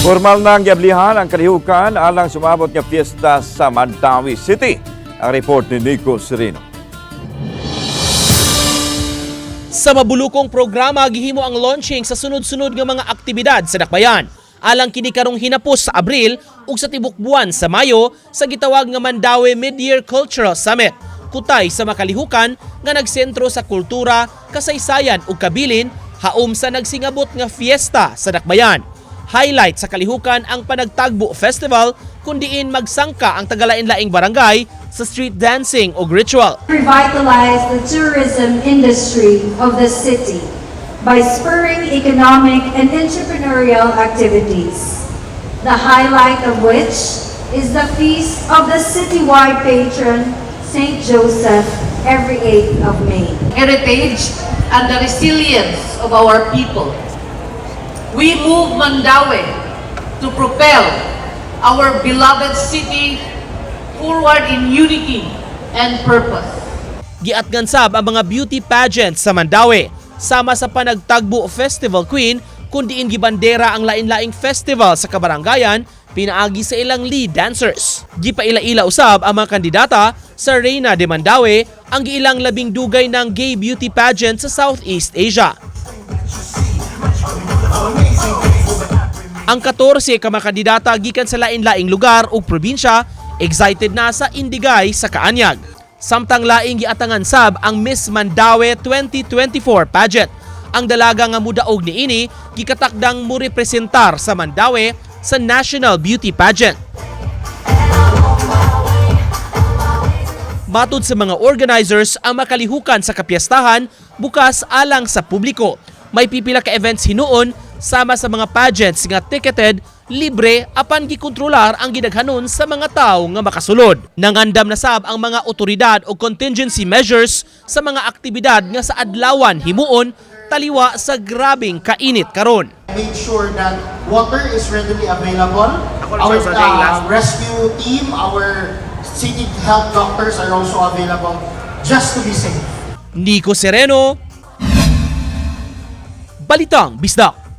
Formal na ang giablihan ang kalihukan alang sumabot nga piyesta sa Mandawi City. Ang report ni Nico Sereno. Sa mabulukong programa gihimo ang launching sa sunod-sunod nga mga aktibidad sa Dakbayan. Alang kini karong hinapos sa Abril ug sa tibok buwan sa Mayo sa gitawag nga Mandawi Mid-Year Cultural Summit. Kutay sa makalihukan nga nagsentro sa kultura, kasaysayan ug kabilin haom sa nagsingabot nga fiesta sa Dakbayan. Highlight sa kalihukan ang Panagtagbo Festival kundiin magsangka ang tagalain-laing barangay sa street dancing ug ritual. revitalize the tourism industry of the city by spurring economic and entrepreneurial activities. The highlight of which is the feast of the citywide patron, Saint Joseph, every 8th of May. heritage and the resilience of our people. We move Mandawi to propel our beloved city forward in unity and purpose. Giatgan sab ang mga beauty pageants sa Mandawi sama sa Panagtagbo Festival Queen kundiin gibandera ang lain-laing festival sa kabarangayan pinaagi sa ilang lead dancers. Gipaila-ila usab ang mga kandidata sa Reina de Mandawi ang giilang labing dugay ng gay beauty pageant sa Southeast Asia. Ang 14 ka mga kandidata gikan sa lain-laing lugar ug probinsya excited na sa Indigay sa Kaanyag. Samtang laing giatangan sab ang Miss Mandawi 2024 pageant. Ang dalaga nga mudaog ni ini gikatakdang mo representar sa Mandawi sa National Beauty Pageant. Matod sa mga organizers, ang makalihukan sa kapiyastahan bukas alang sa publiko. May pipila ka events hinuon sama sa mga pageants nga ticketed, libre apan gikontrolar ang gidaghanon sa mga tawo nga makasulod. Nangandam na sab ang mga otoridad o contingency measures sa mga aktibidad nga sa adlawan himuon taliwa sa grabing kainit karon. make sure that water is readily available. Our uh, rescue team, our city health doctors are also available just to be safe. Nico Sereno, Balitang Bisdak.